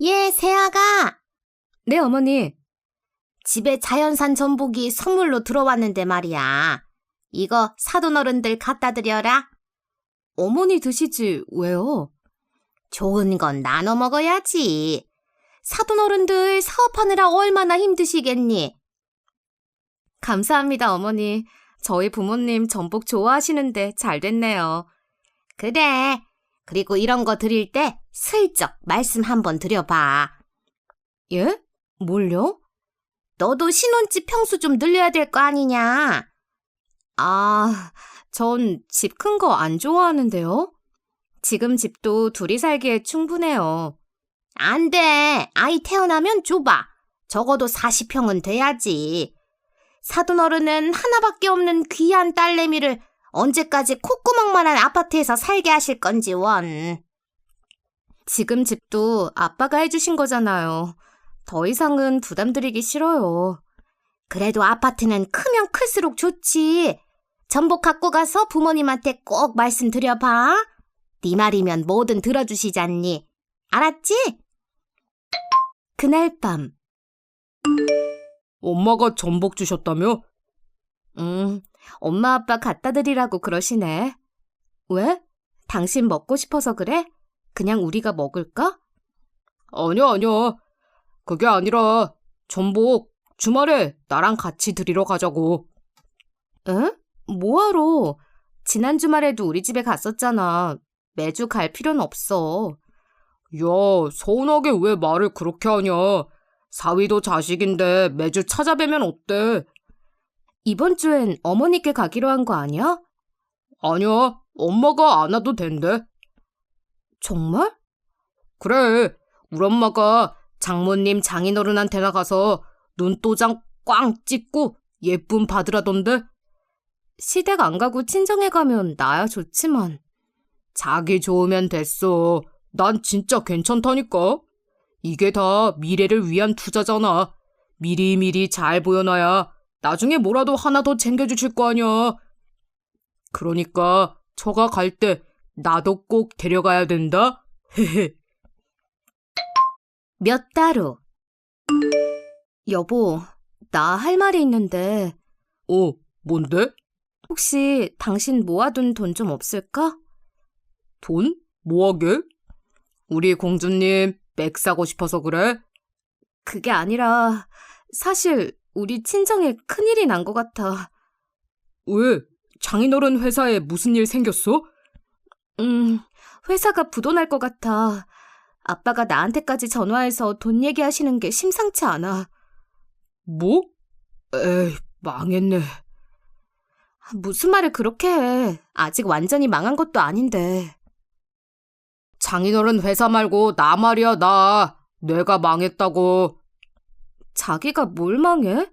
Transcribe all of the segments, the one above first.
예, 세아가 네, 어머니. 집에 자연산 전복이 선물로 들어왔는데 말이야. 이거 사돈 어른들 갖다 드려라. 어머니 드시지, 왜요? 좋은 건 나눠 먹어야지. 사돈 어른들 사업하느라 얼마나 힘드시겠니? 감사합니다, 어머니. 저희 부모님 전복 좋아하시는데 잘 됐네요. 그래. 그리고 이런 거 드릴 때 슬쩍 말씀 한번 드려봐. 예? 뭘요? 너도 신혼집 평수 좀 늘려야 될 거 아니냐? 아, 전 집 큰 거 안 좋아하는데요? 지금 집도 둘이 살기에 충분해요. 안 돼. 아이 태어나면 좁아. 적어도 40평은 돼야지. 사돈 어른은 하나밖에 없는 귀한 딸내미를 언제까지 콧구멍만한 아파트에서 살게 하실 건지 원. 지금 집도 아빠가 해주신 거잖아요. 더 이상은 부담드리기 싫어요. 그래도 아파트는 크면 클수록 좋지. 전복 갖고 가서 부모님한테 꼭 말씀드려봐. 네 말이면 뭐든 들어주시잖니. 알았지? 그날 밤, 엄마가 전복 주셨다며? 음, 엄마 아빠 갖다 드리라고 그러시네. 왜? 당신 먹고 싶어서 그래? 그냥 우리가 먹을까? 아니야, 아니야. 그게 아니라 전복 주말에 나랑 같이 드리러 가자고. 응? 뭐하러? 지난 주말에도 우리 집에 갔었잖아. 매주 갈 필요는 없어. 야, 서운하게 왜 말을 그렇게 하냐. 사위도 자식인데 매주 찾아뵈면 어때? 이번 주엔 어머니께 가기로 한 거 아니야? 아니야, 엄마가 안 와도 된대. 정말? 그래, 우리 엄마가 장모님 장인어른한테 나가서 눈도장 꽝 찍고 예쁨 받으라던데? 시댁 안 가고 친정에 가면 나야 좋지만. 자기 좋으면 됐어. 난 진짜 괜찮다니까. 이게 다 미래를 위한 투자잖아. 미리미리 잘 보여놔야 나중에 뭐라도 하나 더 챙겨주실 거 아니야. 그러니까 처가 갈 때 나도 꼭 데려가야 된다. 헤헤. 몇달 후. 여보, 나 할 말이 있는데, 어, 뭔데? 혹시 당신 모아둔 돈 좀 없을까? 돈? 뭐하게? 우리 공주님 맥 사고 싶어서 그래? 그게 아니라, 사실 우리 친정에 큰일이 난 것 같아. 왜? 장인어른 회사에 무슨 일 생겼어? 음, 회사가 부도날 것 같아. 아빠가 나한테까지 전화해서 돈 얘기하시는 게 심상치 않아. 뭐? 에이, 망했네. 무슨 말을 그렇게 해. 아직 완전히 망한 것도 아닌데. 장인어른 회사 말고 나 말이야, 나. 내가 망했다고. 자기가 뭘 망해?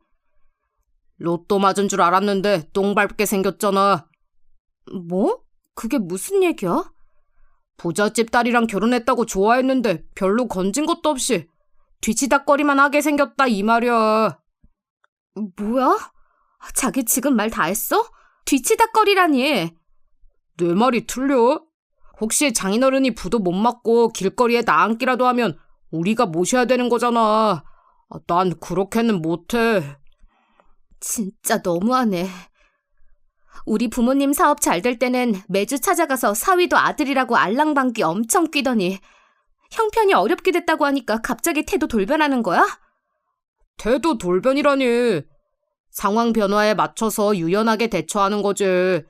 로또 맞은 줄 알았는데 똥 밟게 생겼잖아. 뭐? 그게 무슨 얘기야? 부잣집 딸이랑 결혼했다고 좋아했는데 별로 건진 것도 없이 뒤치다거리만 하게 생겼다 이 말이야. 뭐야? 자기 지금 말 다 했어? 뒤치다거리라니. 내 말이 틀려? 혹시 장인어른이 부도 못 맞고 길거리에 나앉기라도 하면 우리가 모셔야 되는 거잖아. 아, 난 그렇게는 못해. 진짜 너무하네. 우리 부모님 사업 잘 될 때는 매주 찾아가서 사위도 아들이라고 알랑방귀 엄청 끼더니 형편이 어렵게 됐다고 하니까 갑자기 태도 돌변하는 거야? 태도 돌변이라니. 상황 변화에 맞춰서 유연하게 대처하는 거지.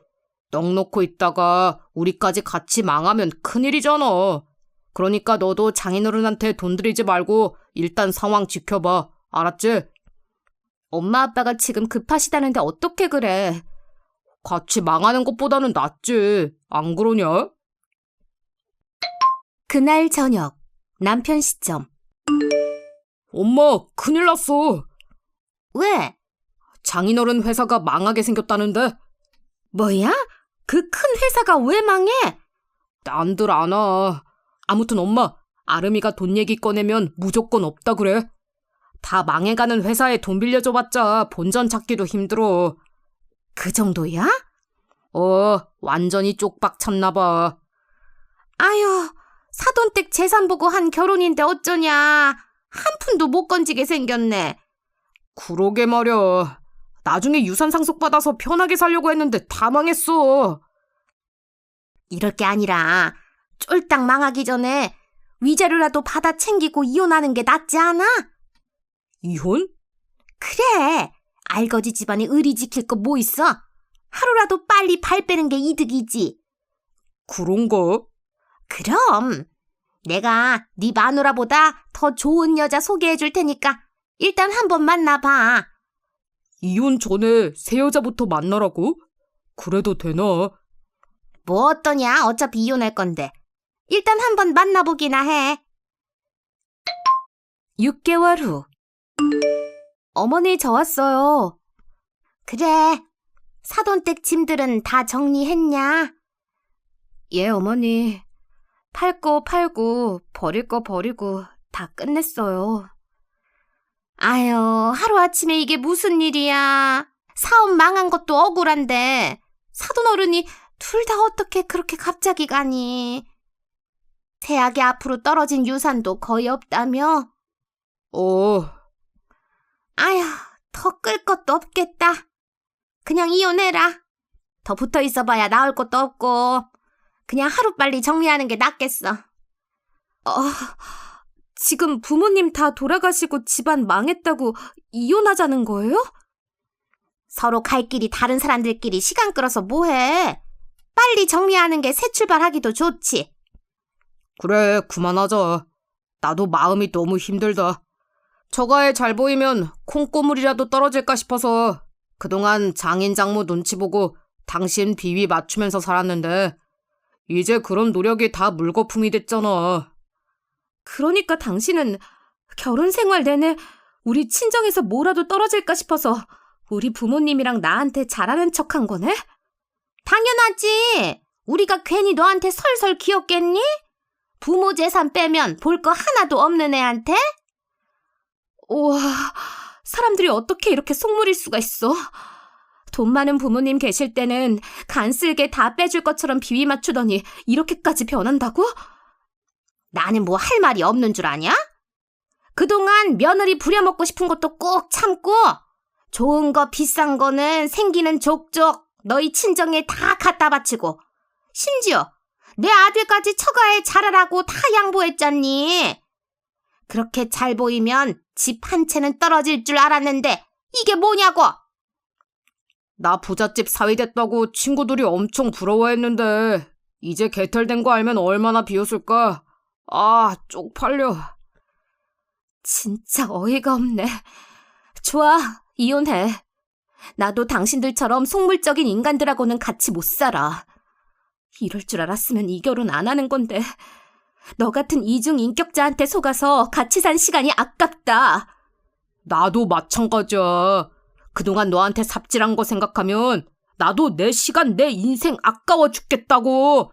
넋 놓고 있다가 우리까지 같이 망하면 큰일이잖아. 그러니까 너도 장인어른한테 돈 들이지 말고 일단 상황 지켜봐. 알았지? 엄마 아빠가 지금 급하시다는데 어떻게 그래? 같이 망하는 것보다는 낫지. 안 그러냐? 그날 저녁 남편 시점 엄마, 큰일 났어. 왜? 장인어른 회사가 망하게 생겼다는데? 뭐야? 그 큰 회사가 왜 망해? 난들 아나. 아무튼 엄마, 아름이가 돈 얘기 꺼내면 무조건 없다 그래. 다 망해가는 회사에 돈 빌려줘봤자 본전 찾기도 힘들어. 그 정도야? 어, 완전히 쪽박 찼나봐. 아유, 사돈댁 재산 보고 한 결혼인데 어쩌냐. 한 푼도 못 건지게 생겼네. 그러게 말야. 나중에 유산 상속받아서 편하게 살려고 했는데 다 망했어. 이럴 게 아니라 쫄딱 망하기 전에 위자료라도 받아 챙기고 이혼하는 게 낫지 않아? 이혼? 그래. 알거지 집안에 의리 지킬 거 뭐 있어? 하루라도 빨리 발 빼는 게 이득이지. 그런가? 그럼 내가 네 마누라보다 더 좋은 여자 소개해 줄 테니까 일단 한번 만나봐. 이혼 전에 새 여자부터 만나라고? 그래도 되나? 뭐 어떠냐? 어차피 이혼할 건데. 일단 한번 만나보기나 해. 6개월 후. 어머니, 저 왔어요. 그래. 사돈댁 짐들은 다 정리했냐? 예, 어머니. 팔 거 팔고, 버릴 거 버리고, 다 끝냈어요. 아유, 하루아침에 이게 무슨 일이야. 사업 망한 것도 억울한데, 사돈 어른이 둘 다 어떻게 그렇게 갑자기 가니? 태학이 앞으로 떨어진 유산도 거의 없다며? 어, 아휴, 더 끌 것도 없겠다. 그냥 이혼해라. 더 붙어 있어봐야 나을 것도 없고, 그냥 하루빨리 정리하는 게 낫겠어. 어, 지금 부모님 다 돌아가시고 집안 망했다고 이혼하자는 거예요? 서로 갈 길이 다른 사람들끼리 시간 끌어서 뭐해? 빨리 정리하는 게 새 출발하기도 좋지. 그래, 그만하자. 나도 마음이 너무 힘들다. 처가에 잘 보이면 콩고물이라도 떨어질까 싶어서 그동안 장인 장모 눈치 보고 당신 비위 맞추면서 살았는데 이제 그런 노력이 다 물거품이 됐잖아. 그러니까 당신은 결혼 생활 내내 우리 친정에서 뭐라도 떨어질까 싶어서 우리 부모님이랑 나한테 잘하는 척 한 거네? 당연하지. 우리가 괜히 너한테 설설 기었겠니? 부모 재산 빼면 볼 거 하나도 없는 애한테? 우와, 사람들이 어떻게 이렇게 속물일 수가 있어? 돈 많은 부모님 계실 때는 간 쓸게 다 빼줄 것처럼 비위 맞추더니 이렇게까지 변한다고? 나는 뭐 할 말이 없는 줄 아냐? 그동안 며느리 부려먹고 싶은 것도 꼭 참고 좋은 거 비싼 거는 생기는 족족 너희 친정에 다 갖다 바치고 심지어 내 아들까지 처가에 잘하라고 다 양보했잖니. 그렇게 잘 보이면 집 한 채는 떨어질 줄 알았는데 이게 뭐냐고. 나 부잣집 사위 됐다고 친구들이 엄청 부러워했는데 이제 개털된 거 알면 얼마나 비웃을까? 아, 쪽팔려. 진짜 어이가 없네. 좋아, 이혼해. 나도 당신들처럼 속물적인 인간들하고는 같이 못 살아. 이럴 줄 알았으면 이 결혼 안 하는 건데. 너 같은 이중 인격자한테 속아서 같이 산 시간이 아깝다. 나도 마찬가지야. 그동안 너한테 삽질한 거 생각하면 나도 내 시간, 내 인생 아까워 죽겠다고.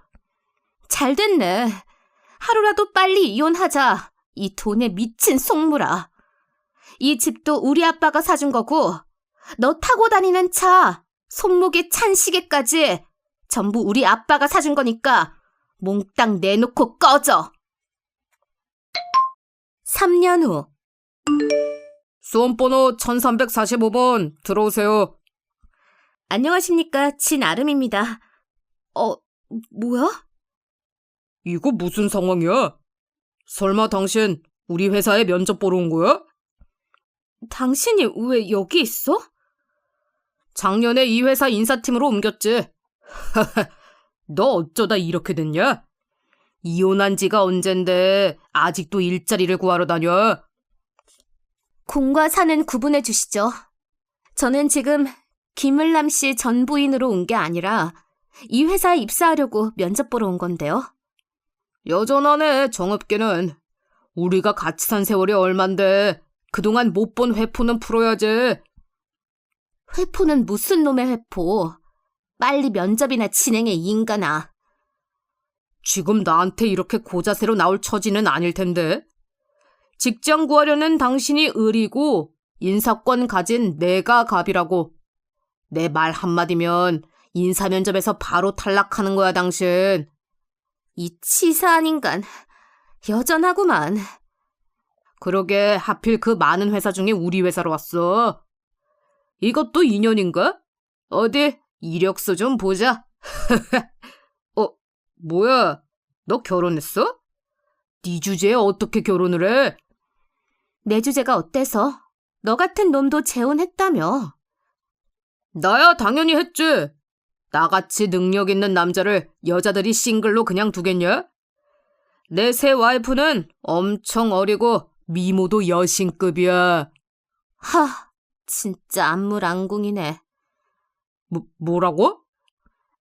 잘 됐네. 하루라도 빨리 이혼하자. 이 돈에 미친 속물아. 이 집도 우리 아빠가 사준 거고, 너 타고 다니는 차, 손목에 찬 시계까지 전부 우리 아빠가 사준 거니까 몽땅 내놓고 꺼져. 3년 후, 수험번호 1345번 들어오세요. 안녕하십니까. 진아름입니다. 어, 뭐야? 이거 무슨 상황이야? 설마 당신 우리 회사에 면접 보러 온 거야? 당신이 왜 여기 있어? 작년에 이 회사 인사팀으로 옮겼지. 너 어쩌다 이렇게 됐냐? 이혼한 지가 언젠데 아직도 일자리를 구하러 다녀? 공과 사는 구분해 주시죠. 저는 지금 김을남 씨 전 부인으로 온 게 아니라 이 회사에 입사하려고 면접 보러 온 건데요. 여전하네, 정업계는. 우리가 같이 산 세월이 얼만데 그동안 못 본 회포는 풀어야지. 회포는 무슨 놈의 회포? 빨리 면접이나 진행해, 이 인간아. 지금 나한테 이렇게 고자세로 나올 처지는 아닐 텐데. 직장 구하려는 당신이 을이고 인사권 가진 내가 갑이라고. 내 말 한마디면 인사 면접에서 바로 탈락하는 거야, 당신. 이 치사한 인간. 여전하구만. 그러게 하필 그 많은 회사 중에 우리 회사로 왔어. 이것도 인연인가? 어디 이력서 좀 보자. 어, 뭐야? 너 결혼했어? 네 주제에 어떻게 결혼을 해? 내 주제가 어때서? 너 같은 놈도 재혼했다며. 나야 당연히 했지. 나같이 능력 있는 남자를 여자들이 싱글로 그냥 두겠냐? 내 새 와이프는 엄청 어리고 미모도 여신급이야. 하, 진짜 안물안궁이네. 뭐, 뭐라고?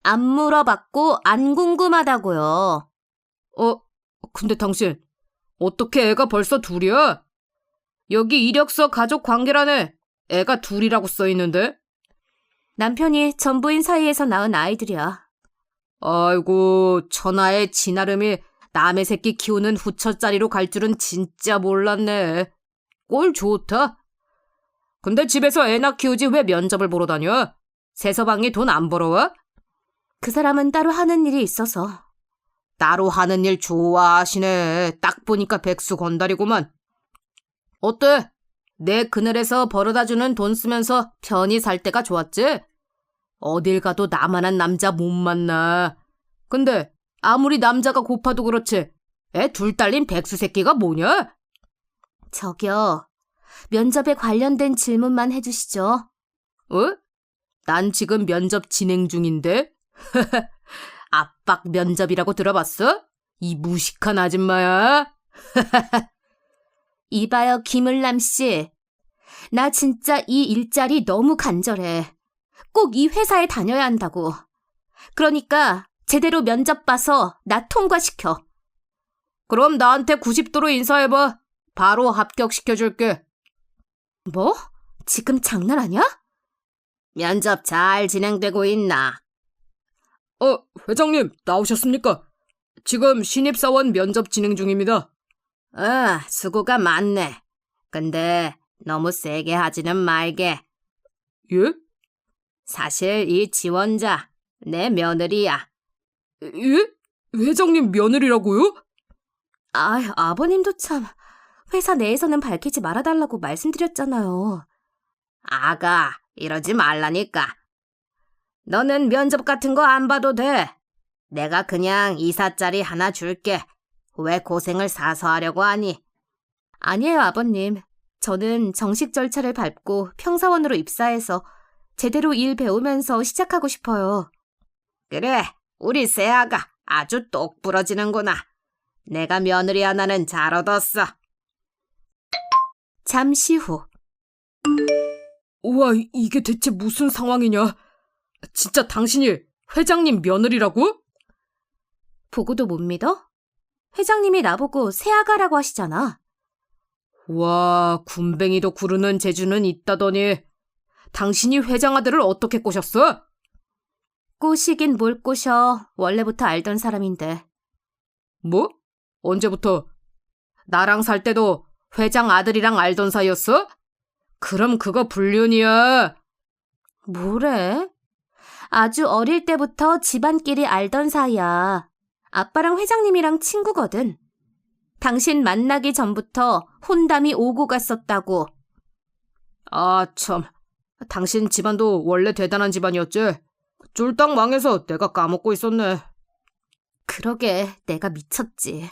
안 물어봤고 안 궁금하다고요. 어, 근데 당신 어떻게 애가 벌써 둘이야? 여기 이력서 가족 관계란에 애가 둘이라고 써 있는데? 남편이 전부인 사이에서 낳은 아이들이야. 아이고, 천하의 진아름이 남의 새끼 키우는 후처자리로 갈 줄은 진짜 몰랐네. 꼴 좋다. 근데 집에서 애나 키우지 왜 면접을 보러 다녀? 세서방이 돈 안 벌어와? 그 사람은 따로 하는 일이 있어서. 따로 하는 일 좋아하시네. 딱 보니까 백수 건달이구만. 어때? 내 그늘에서 벌어다주는 돈 쓰면서 편히 살 때가 좋았지? 어딜 가도 나만한 남자 못 만나. 근데 아무리 남자가 고파도 그렇지. 애 둘 딸린 백수 새끼가 뭐냐? 저기요. 면접에 관련된 질문만 해주시죠. 어? 난 지금 면접 진행 중인데? 압박 면접이라고 들어봤어? 이 무식한 아줌마야? 이봐요, 김을남 씨. 나 진짜 이 일자리 너무 간절해. 꼭 이 회사에 다녀야 한다고. 그러니까 제대로 면접 봐서 나 통과시켜. 그럼 나한테 90도로 인사해봐. 바로 합격시켜줄게. 뭐? 지금 장난하냐? 면접 잘 진행되고 있나? 어, 회장님, 나오셨습니까? 지금 신입사원 면접 진행 중입니다. 어, 수고가 많네. 근데 너무 세게 하지는 말게. 예? 사실 이 지원자, 내 며느리야. 예? 회장님 며느리라고요? 아, 아버님도 참. 회사 내에서는 밝히지 말아달라고 말씀드렸잖아요. 아가, 이러지 말라니까. 너는 면접 같은 거 안 봐도 돼. 내가 그냥 이사짜리 하나 줄게. 왜 고생을 사서 하려고 하니? 아니에요, 아버님. 저는 정식 절차를 밟고 평사원으로 입사해서 제대로 일 배우면서 시작하고 싶어요. 그래, 우리 새아가 아주 똑 부러지는구나. 내가 며느리 하나는 잘 얻었어. 잠시 후. 우와, 이게 대체 무슨 상황이냐? 진짜 당신이 회장님 며느리라고? 보고도 못 믿어? 회장님이 나보고 새아가라고 하시잖아. 와, 군뱅이도 구르는 재주는 있다더니 당신이 회장 아들을 어떻게 꼬셨어? 꼬시긴 뭘 꼬셔. 원래부터 알던 사람인데. 뭐? 언제부터? 나랑 살 때도 회장 아들이랑 알던 사이였어? 그럼 그거 불륜이야. 뭐래? 아주 어릴 때부터 집안끼리 알던 사이야. 아빠랑 회장님이랑 친구거든. 당신 만나기 전부터 혼담이 오고 갔었다고. 아, 참. 당신 집안도 원래 대단한 집안이었지? 쫄딱 망해서 내가 까먹고 있었네. 그러게, 내가 미쳤지.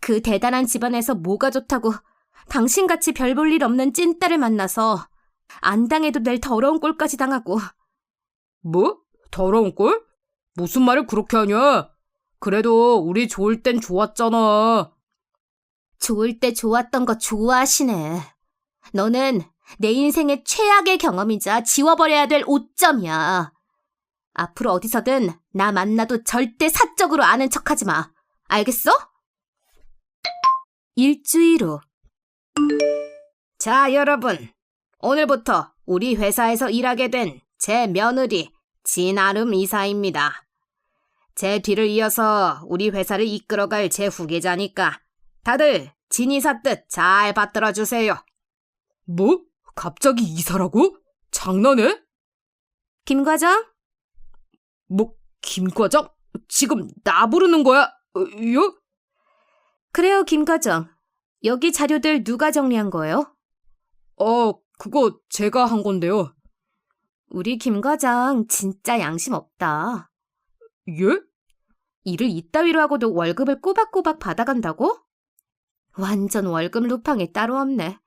그 대단한 집안에서 뭐가 좋다고 당신같이 별 볼 일 없는 찐따를 만나서 안 당해도 될 더러운 꼴까지 당하고 뭐? 더러운 꼴? 무슨 말을 그렇게 하냐? 그래도 우리 좋을 땐 좋았잖아. 좋을 때 좋았던 거 좋아하시네. 너는 내 인생의 최악의 경험이자 지워버려야 될 오점이야. 앞으로 어디서든 나 만나도 절대 사적으로 아는 척하지 마. 알겠어? 일주일 후. 자, 여러분. 오늘부터 우리 회사에서 일하게 된 제 며느리 진아름 이사입니다. 제 뒤를 이어서 우리 회사를 이끌어갈 제 후계자니까 다들 진 이사 뜻 잘 받들어 주세요. 뭐? 갑자기 이사라고? 장난해? 김 과장? 뭐, 김 과장? 지금 나 부르는 거야? 어, 요? 그래요, 김 과장. 여기 자료들 누가 정리한 거예요? 어, 그거 제가 한 건데요. 우리 김 과장 진짜 양심 없다. 예? 일을 이따위로 하고도 월급을 꼬박꼬박 받아간다고? 완전 월급 루팡이 따로 없네.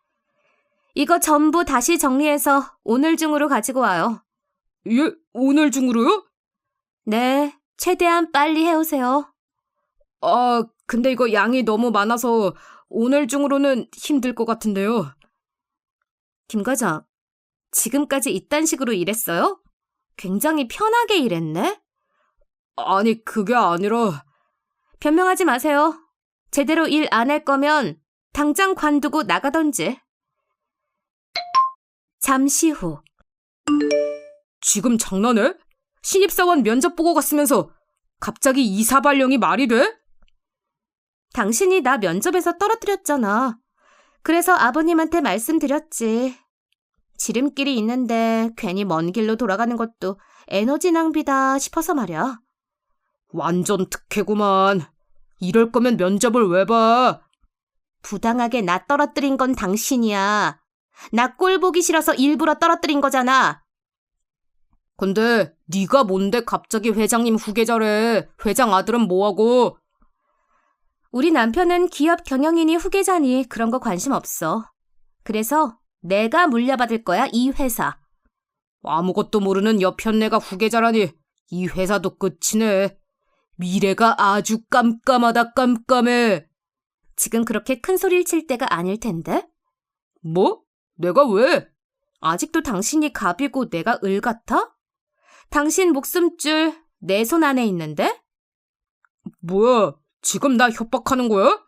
이거 전부 다시 정리해서 오늘 중으로 가지고 와요. 예? 오늘 중으로요? 네, 최대한 빨리 해오세요. 아, 근데 이거 양이 너무 많아서 오늘 중으로는 힘들 것 같은데요. 김 과장, 지금까지 이딴 식으로 일했어요? 굉장히 편하게 일했네? 아니, 그게 아니라, 변명하지 마세요. 제대로 일 안 할 거면 당장 관두고 나가던지. 잠시 후, 지금 장난해? 신입사원 면접 보고 갔으면서 갑자기 이사 발령이 말이 돼? 당신이 나 면접에서 떨어뜨렸잖아. 그래서 아버님한테 말씀드렸지. 지름길이 있는데 괜히 먼 길로 돌아가는 것도 에너지 낭비다 싶어서 말이야. 완전 특혜구만. 이럴 거면 면접을 왜 봐? 부당하게 나 떨어뜨린 건 당신이야. 나 꼴 보기 싫어서 일부러 떨어뜨린 거잖아. 근데 네가 뭔데 갑자기 회장님 후계자래? 회장 아들은 뭐하고? 우리 남편은 기업 경영인이 후계자니 그런 거 관심 없어. 그래서 내가 물려받을 거야, 이 회사. 아무것도 모르는 여편네가 후계자라니 이 회사도 끝이네. 미래가 아주 깜깜하다 깜깜해. 지금 그렇게 큰 소리를 칠 때가 아닐 텐데? 뭐? 내가 왜? 아직도 당신이 갑이고 내가 을 같아? 당신 목숨줄 내 손 안에 있는데? 뭐야? 지금 나 협박하는 거야?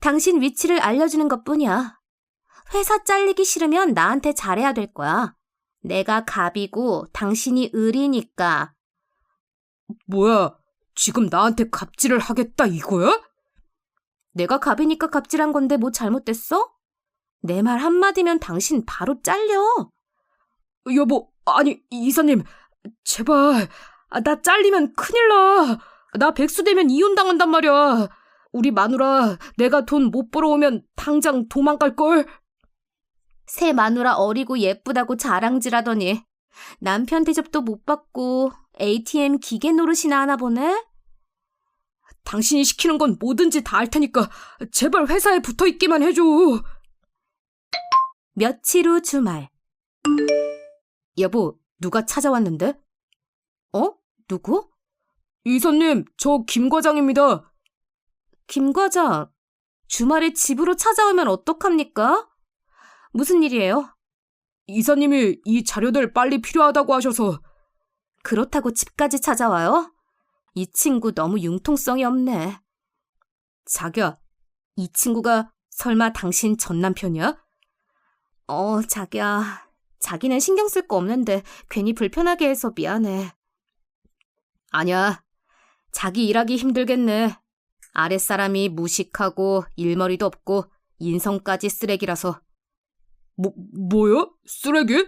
당신 위치를 알려주는 것 뿐이야. 회사 잘리기 싫으면 나한테 잘해야 될 거야. 내가 갑이고 당신이 을이니까. 뭐야? 지금 나한테 갑질을 하겠다 이거야? 내가 갑이니까 갑질한 건데 뭐 잘못됐어? 내 말 한마디면 당신 바로 잘려. 여보, 아니 이사님, 제발 아, 나 잘리면 큰일 나. 나 백수 되면 이혼 당한단 말이야. 우리 마누라 내가 돈 못 벌어오면 당장 도망갈 걸. 새 마누라 어리고 예쁘다고 자랑질하더니 남편 대접도 못 받고 ATM 기계 노릇이나 하나 보네? 당신이 시키는 건 뭐든지 다할 테니까 제발 회사에 붙어 있기만 해줘. 며칠 후 주말. 여보, 누가 찾아왔는데? 어? 누구? 이사님, 저 김 과장입니다. 김 과장. 주말에 집으로 찾아오면 어떡합니까? 무슨 일이에요? 이사님이 이 자료들 빨리 필요하다고 하셔서 그렇다고 집까지 찾아와요? 이 친구 너무 융통성이 없네. 자기야, 이 친구가 설마 당신 전 남편이야? 어, 자기야. 자기는 신경 쓸 거 없는데 괜히 불편하게 해서 미안해. 아니야. 자기 일하기 힘들겠네. 아랫사람이 무식하고 일머리도 없고 인성까지 쓰레기라서. 뭐 뭐요? 쓰레기?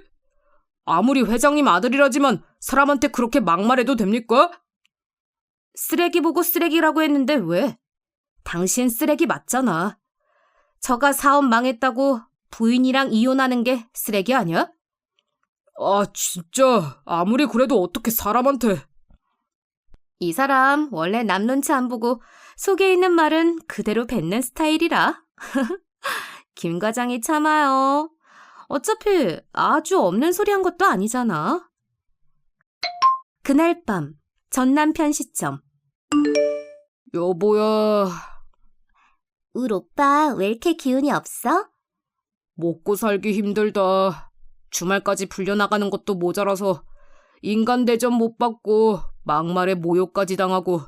아무리 회장님 아들이라지만 사람한테 그렇게 막말해도 됩니까? 쓰레기 보고 쓰레기라고 했는데 왜? 당신 쓰레기 맞잖아. 저가 사업 망했다고 부인이랑 이혼하는 게 쓰레기 아니야? 아 진짜 아무리 그래도 어떻게 사람한테 이 사람 원래 남 눈치 안 보고 속에 있는 말은 그대로 뱉는 스타일이라. 김 과장이 참아요. 어차피 아주 없는 소리 한 것도 아니잖아. 그날 밤, 전 남편 시점. 여보야 울 오빠 왜 이렇게 기운이 없어? 먹고 살기 힘들다. 주말까지 불려나가는 것도 모자라서 인간 대접 못 받고 막말에 모욕까지 당하고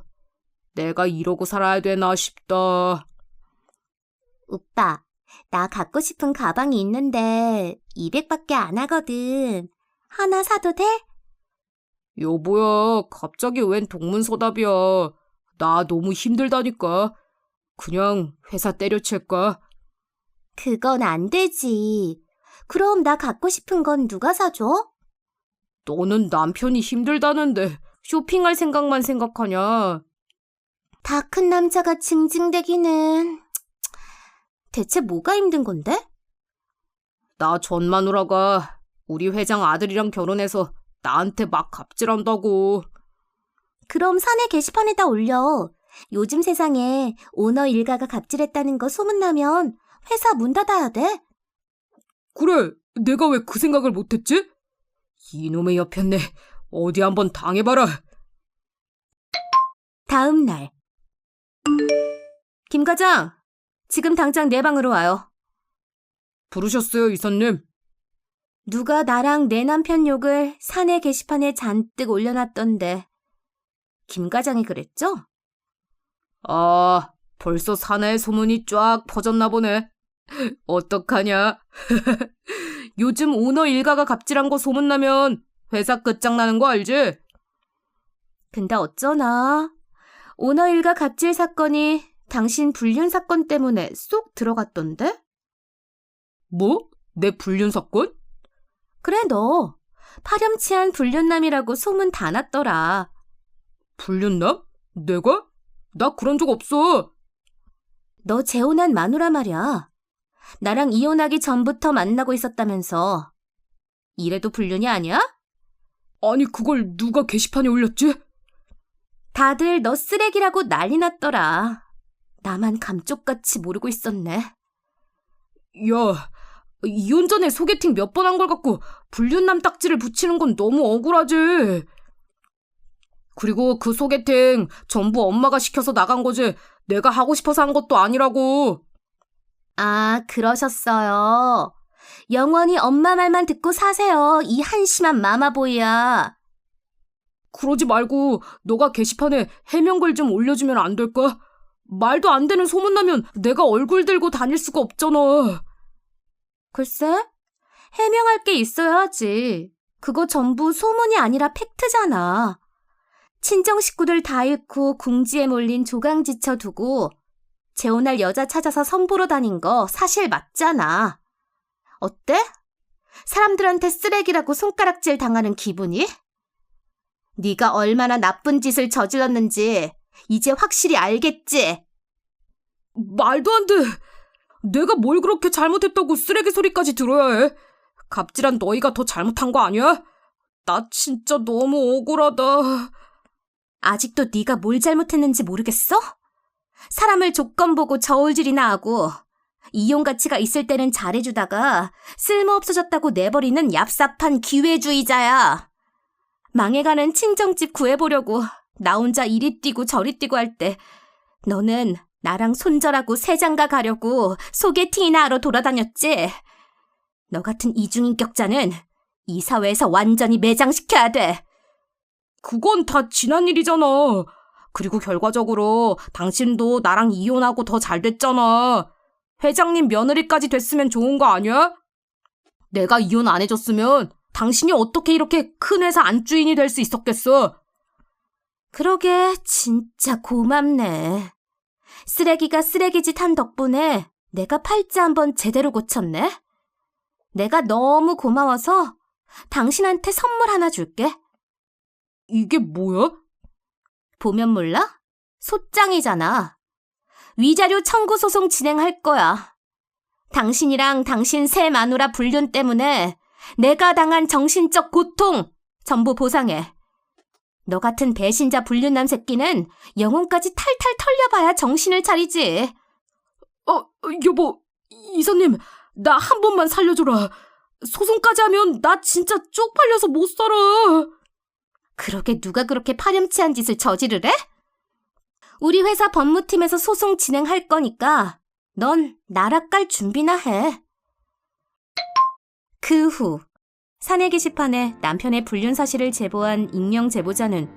내가 이러고 살아야 되나 싶다. 오빠, 나 갖고 싶은 가방이 있는데 200밖에 안 하거든. 하나 사도 돼? 여보야, 갑자기 웬 동문서답이야. 나 너무 힘들다니까. 그냥 회사 때려칠까? 그건 안 되지. 그럼 나 갖고 싶은 건 누가 사줘? 너는 남편이 힘들다는데 쇼핑할 생각만 생각하냐? 다 큰 남자가 징징대기는. 대체 뭐가 힘든 건데? 나 전 마누라가 우리 회장 아들이랑 결혼해서 나한테 막 갑질한다고. 그럼 사내 게시판에다 올려. 요즘 세상에 오너 일가가 갑질했다는 거 소문나면 회사 문 닫아야 돼. 그래, 내가 왜 그 생각을 못했지? 이놈의 여편네, 어디 한번 당해봐라. 다음 날. 김 과장, 지금 당장 내 방으로 와요. 부르셨어요, 이사님? 누가 나랑 내 남편 욕을 사내 게시판에 잔뜩 올려놨던데. 김 과장이 그랬죠? 아, 벌써 사내의 소문이 쫙 퍼졌나 보네. 어떡하냐? 요즘 오너 일가가 갑질한 거 소문나면 회사 끝장나는 거 알지? 근데 어쩌나. 오너 일가 갑질 사건이 당신 불륜 사건 때문에 쏙 들어갔던데? 뭐? 내 불륜 사건? 그래, 너. 파렴치한 불륜남이라고 소문 다 났더라. 불륜남? 내가? 나 그런 적 없어. 너 재혼한 마누라 말이야. 나랑 이혼하기 전부터 만나고 있었다면서. 이래도 불륜이 아니야? 아니, 그걸 누가 게시판에 올렸지? 다들 너 쓰레기라고 난리 났더라. 나만 감쪽같이 모르고 있었네. 야, 이혼 전에 소개팅 몇 번 한 걸 갖고 불륜남 딱지를 붙이는 건 너무 억울하지. 그리고 그 소개팅 전부 엄마가 시켜서 나간 거지. 내가 하고 싶어서 한 것도 아니라고. 아, 그러셨어요. 영원히 엄마 말만 듣고 사세요. 이 한심한 마마보이야. 그러지 말고 너가 게시판에 해명글 좀 올려주면 안 될까? 말도 안 되는 소문나면 내가 얼굴 들고 다닐 수가 없잖아. 글쎄, 해명할 게 있어야지. 그거 전부 소문이 아니라 팩트잖아. 친정 식구들 다 잃고 궁지에 몰린 조강지쳐 두고 재혼할 여자 찾아서 선보러 다닌 거 사실 맞잖아. 어때? 사람들한테 쓰레기라고 손가락질 당하는 기분이? 네가 얼마나 나쁜 짓을 저질렀는지 이제 확실히 알겠지? 말도 안 돼. 내가 뭘 그렇게 잘못했다고 쓰레기 소리까지 들어야 해. 갑질한 너희가 더 잘못한 거 아니야? 나 진짜 너무 억울하다. 아직도 네가 뭘 잘못했는지 모르겠어? 사람을 조건 보고 저울질이나 하고 이용 가치가 있을 때는 잘해주다가 쓸모 없어졌다고 내버리는 얍삽한 기회주의자야. 망해가는 친정집 구해보려고 나 혼자 이리 뛰고 저리 뛰고 할 때 너는 나랑 손절하고 새장가 가려고 소개팅이나 하러 돌아다녔지. 너 같은 이중인격자는 이 사회에서 완전히 매장시켜야 돼. 그건 다 지난 일이잖아. 그리고 결과적으로 당신도 나랑 이혼하고 더 잘 됐잖아. 회장님 며느리까지 됐으면 좋은 거 아니야? 내가 이혼 안 해줬으면 당신이 어떻게 이렇게 큰 회사 안주인이 될 수 있었겠어? 그러게 진짜 고맙네. 쓰레기가 쓰레기짓 한 덕분에 내가 팔자 한번 제대로 고쳤네. 내가 너무 고마워서 당신한테 선물 하나 줄게. 이게 뭐야? 보면 몰라? 소장이잖아. 위자료 청구 소송 진행할 거야. 당신이랑 당신 새 마누라 불륜 때문에 내가 당한 정신적 고통 전부 보상해. 너 같은 배신자 불륜남 새끼는 영혼까지 탈탈 털려봐야 정신을 차리지. 어, 여보, 이사님, 나 한 번만 살려줘라. 소송까지 하면 나 진짜 쪽팔려서 못 살아. 그러게 누가 그렇게 파렴치한 짓을 저지르래? 우리 회사 법무팀에서 소송 진행할 거니까 넌 나락 갈 준비나 해. 그 후 사내 게시판에 남편의 불륜 사실을 제보한 익명 제보자는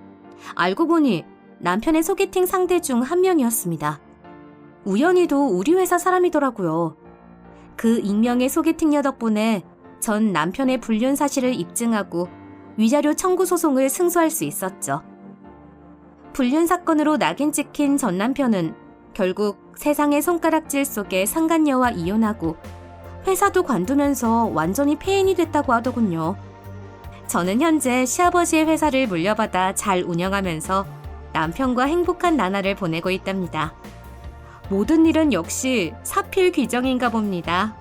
알고 보니 남편의 소개팅 상대 중 한 명이었습니다. 우연히도 우리 회사 사람이더라고요. 그 익명의 소개팅녀 덕분에 전 남편의 불륜 사실을 입증하고 위자료 청구 소송을 승소할 수 있었죠. 불륜 사건으로 낙인 찍힌 전 남편은 결국 세상의 손가락질 속에 상간녀와 이혼하고 회사도 관두면서 완전히 폐인이 됐다고 하더군요. 저는 현재 시아버지의 회사를 물려받아 잘 운영하면서 남편과 행복한 나날을 보내고 있답니다. 모든 일은 역시 사필 귀정인가 봅니다.